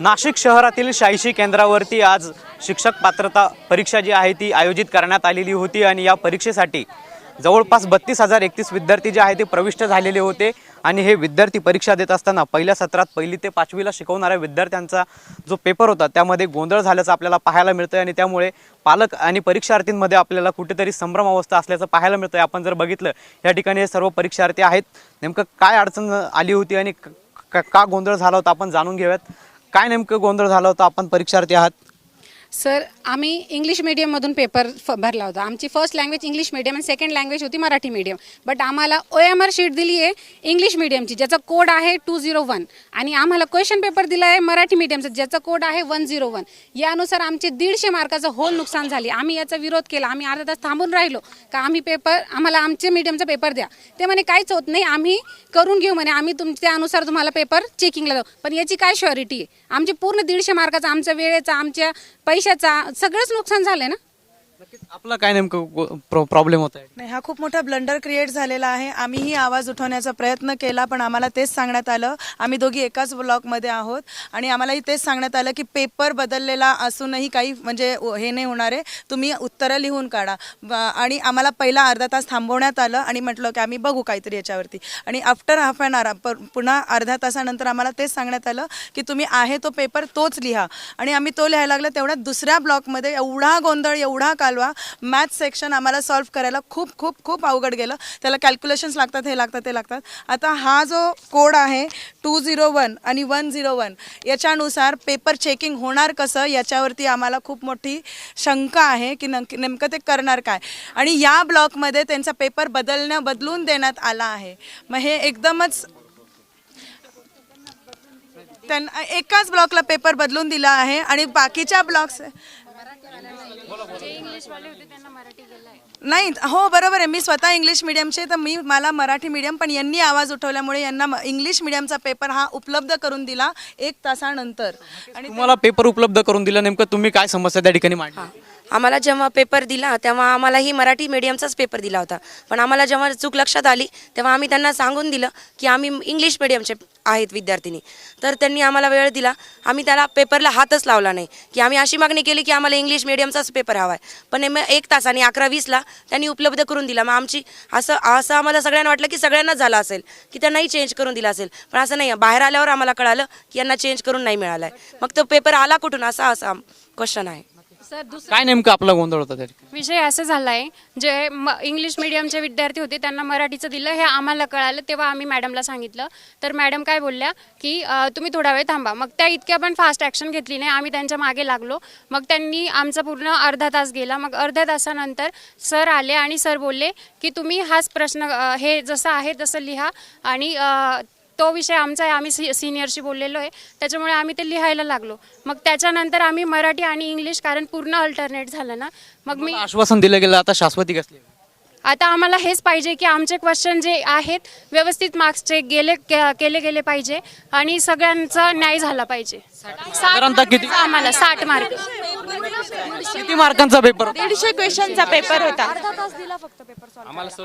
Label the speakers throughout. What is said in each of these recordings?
Speaker 1: नाशिक शहरातील शहाऐंशी केंद्रावरती आज शिक्षक पात्रता परीक्षा जी आहे ती आयोजित करण्यात आलेली होती आणि या परीक्षेसाठी जवळपास बत्तीस हजार एकतीस विद्यार्थी जे आहे ते प्रविष्ट झालेले होते. आणि हे विद्यार्थी परीक्षा देत असताना पहिल्या सत्रात पहिली ते पाचवीला शिकवणाऱ्या विद्यार्थ्यांचा जो पेपर होता त्यामध्ये गोंधळ झाल्याचं आपल्याला पाहायला मिळतं आणि त्यामुळे पालक आणि परीक्षार्थींमध्ये आपल्याला कुठेतरी संभ्रम अवस्था असल्याचं पाहायला मिळतं आपण जर बघितलं या ठिकाणी हे सर्व परीक्षार्थी आहेत. नेमकं काय अडचण आली होती आणि क- का गोंधळ झाला होता आपण जाणून घेऊयात. काय नेमकं गोंधळ झाला होता? आपण परीक्षार्थी आहात.
Speaker 2: सर आम्ही इंग्लिश मीडियममधून पेपर फ भरला होता. आमची फर्स्ट लँग्वेज इंग्लिश मीडियम आणि सेकंड लँग्वेज होती मराठी मीडियम बट आम्हाला ओ एम आर शीट दिली आहे इंग्लिश मीडियमची ज्याचा कोड आहे टू झिरो वन आणि आम्हाला क्वेश्चन पेपर दिला आहे मराठी मीडियमचा ज्याचा कोड आहे वन झिरो वन यानुसार आमचे दीडशे मार्काचं होल नुकसान झाले. आम्ही याचा विरोध केला. आम्ही अर्धा तास थांबून राहिलो. का आम्ही पेपर आम्हाला आमचे मीडियमचा पेपर द्या. ते म्हणे काहीच होत नाही. आम्ही करून घेऊ म्हणे. आम्ही तुमच्यानुसार तुम्हाला पेपर चेकिंगला जाऊ. पण याची काय श्युरिटी आहे? आमचे पूर्ण दीडशे मार्काचा आमच्या वेळेचा आमच्या पैशाचा सगळंच नुकसान झालं ना?
Speaker 1: नक्कीच. आपला काय नेमकं प्रॉब्लेम होत आहे
Speaker 3: नाही हा खूप मोठा ब्लंडर क्रिएट झालेला आहे. आम्हीही आवाज उठवण्याचा प्रयत्न केला पण आम्हाला तेच सांगण्यात आलं. आम्ही दोघी एकाच ब्लॉकमध्ये आहोत आणि आम्हालाही तेच सांगण्यात आलं की पेपर बदललेला असूनही काही म्हणजे हे नाही होणार आहे. तुम्ही उत्तरं लिहून काढा. ब- आणि आम्हाला पहिला अर्धा तास थांबवण्यात आलं आणि म्हटलं की आम्ही बघू काहीतरी याच्यावरती. आणि आफ्टर हाफ अन आवर पुन्हा अर्ध्या तासानंतर आम्हाला तेच सांगण्यात आलं की तुम्ही आहे तो पेपर तोच लिहा. आणि आम्ही तो लिहायला लागला तेवढ्या दुसऱ्या ब्लॉकमध्ये एवढा गोंधळ एवढा चालवा मॅथ सेक्शन आम्हाला सॉल्व्ह करायला खूप खूप खूप अवघड गेलं. त्याला कॅल्क्युलेशन्स लागतात हे लागतात ते लागतात. आता हा जो कोड आहे टू झिरो वन आणि वन झिरो वन याच्यानुसार पेपर चेकिंग होणार कसं? याच्यावरती आम्हाला खूप मोठी शंका आहे की नक्की नेमकं ते करणार काय? आणि या ब्लॉकमध्ये त्यांचा पेपर बदलणं बदलून देण्यात आला आहे. मग हे एकदमच त्यांना एकाच ब्लॉकला पेपर बदलून दिला आहे आणि बाकीच्या ब्लॉक्स नाही हो बरोबर आहे. मी स्वतः इंग्लिश मिडियमचे तर मी मला मराठी मीडियम पण यांनी आवाज उठवल्यामुळे यांना म- इंग्लिश मिडियमचा पेपर हा उपलब्ध करून दिला एक तासानंतर. आणि
Speaker 1: तुम्हाला पेपर उपलब्ध करून दिला नेमकं तुम्ही काय समस्या त्या ठिकाणी मांडली?
Speaker 4: आम्हाला जेव्हा पेपर दिला तेव्हा आम्हालाही मराठी मीडियमचाच पेपर दिला होता. पण आम्हाला जेव्हा चूक लक्षात आली तेव्हा आम्ही त्यांना सांगून दिलं की आम्ही इंग्लिश मिडियमचे आहेत विद्यार्थिनी. तर त्यांनी आम्हाला वेळ दिला. आम्ही त्याला पेपरला हातच लावला नाही. की आम्ही अशी मागणी केली की आम्हाला इंग्लिश मीडियमचाच पेपर हवा आहे पण मग एक तासाने अकरा वीसला त्यांनी उपलब्ध करून दिला. मग आमची असं असं आम्हाला सगळ्यांना वाटलं की सगळ्यांनाच झालं असेल की त्यांनाही चेंज करून दिला असेल. पण असं नाही बाहेर आल्यावर आम्हाला कळालं की यांना चेंज करून नाही मिळालं आहे मग तो पेपर आला कुठून? असा असा क्वेश्चन आहे.
Speaker 2: सर दुसरा
Speaker 1: काय नेमकं आपला गोंधळ होता त्या ठिकाणी?
Speaker 2: विषय असं झाला आहे जे म इंग्लिश मिडियमचे विद्यार्थी होते त्यांना मराठीचं दिलं हे आम्हाला कळालं तेव्हा आम्ही मॅडमला सांगितलं. तर मॅडम काय बोलल्या की अ, तुम्ही थोडा वेळ थांबा. मग त्या इतक्या पण फास्ट ॲक्शन घेतली नाही आम्ही त्यांच्या मागे लागलो. मग त्यांनी आमचा पूर्ण अर्धा तास गेला. मग अर्ध्या तासानंतर सर आले आणि सर बोलले की तुम्ही हाच प्रश्न अ, हे जसं आहे तसं लिहा आणि अ, तो विषय आमचा आहे. आम्ही सी सिनियरशी बोललेलो आहे. त्याच्यामुळे आम्ही ते लिहायला लागलो. मग त्याच्यानंतर आम्ही मराठी आणि इंग्लिश कारण पूर्ण अल्टरनेट झालं ना. मग मी
Speaker 1: आश्वासन दिलं गेलं आता शाश्वती कसली
Speaker 2: आता आम्हाला हेच पाहिजे की आमचे क्वेश्चन जे आहेत व्यवस्थित मार्क्सचे गेले के- केले गेले पाहिजे आणि सगळ्यांचा न्याय झाला पाहिजे.
Speaker 1: साधारणतः किती
Speaker 2: आम्हाला साठ मार्क.
Speaker 1: किती मार्कांचा पेपर होता?
Speaker 5: दीडशे क्वेश्चनचा पेपर होता.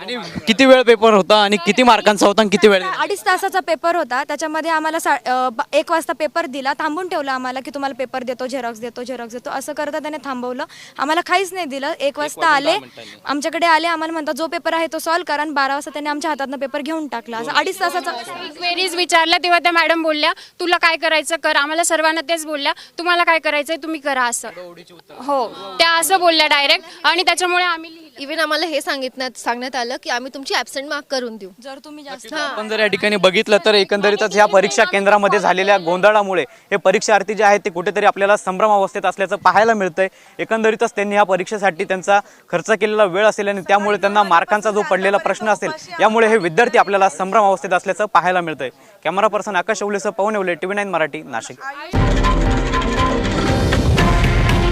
Speaker 1: आणि किती वेळ पेपर होता आणि किती मार्कांचा होता आणि किती वेळ दिला?
Speaker 6: अडीच तासाचा पेपर होता. त्याच्यामध्ये आम्हाला सा अ, ब- एक वाजता पेपर दिला. थांबून ठेवलं आम्हाला की तुम्हाला पेपर देतो झेरॉक्स देतो झेरॉक्स देतो. असं करता त्याने थांबवलं. आम्हाला काहीच नाही दिलं. एक वाजता आले. आमच्याकडे आले. आम्हाला म्हणतात जो पेपर आहे तो सॉल्व करा. आणि बारा वाजता त्याने आमच्या हातातनं पेपर घेऊन टाकला. असं अडीच तासाचा
Speaker 2: क्वेरीज विचारल्या तेव्हा त्या मॅडम बोलल्या तुला काय करायचं? कर. आम्हाला सर्वांना तेच बोलल्या तुम्हाला काय करायचंय? तुम्ही करा असं. हो. त्या असं बोलल्या डायरेक्ट आणि त्याच्यामुळे आम्ही लिहिलं.
Speaker 5: इव्हन आम्हाला हे सांगितण्यात सांगण्यात आलं की आम्ही तुमची ॲबसेंट मार्क करून देऊ.
Speaker 6: जर तुम्ही जास्त
Speaker 1: आपण जर या ठिकाणी बघितलं तर एकंदरीतच ह्या परीक्षा केंद्रामध्ये झालेल्या गोंधळामुळे हे परीक्षार्थी जे आहेत ते कुठेतरी आपल्याला संभ्रम अवस्थेत असल्याचं पाहायला मिळतंय. एकंदरीतच त्यांनी ह्या परीक्षेसाठी त्यांचा खर्च केलेला वेळ असेल आणि त्यामुळे त्यांना मार्कांचा जो पडलेला प्रश्न असेल यामुळे हे विद्यार्थी आपल्याला संभ्रम अवस्थेत असल्याचं पाहायला मिळतंय. कॅमेरा पर्सन आकाश शेवलेसह पवन येवले टीव्ही नाईन मराठी नाशिक.